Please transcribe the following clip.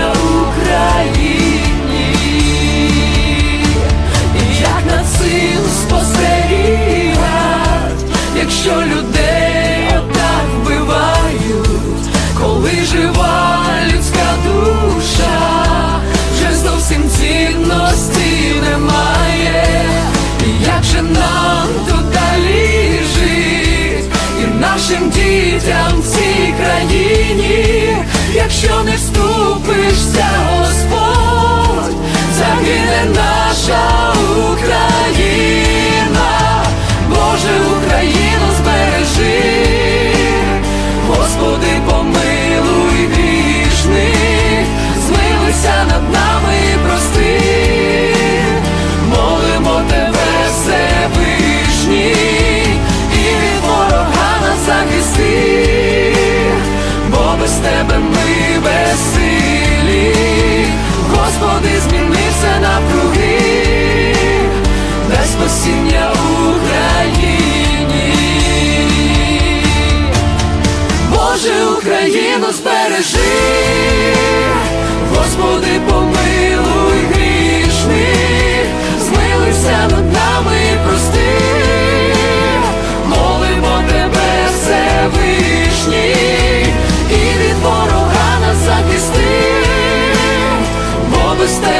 спасіння Україні, і як над цим спостерігать, якщо людей отак вбивають, коли жива людська душа, вже зовсім цінності немає, і як же нам тут далі і нашим дітям в країні, якщо не вступишся, Vamos ter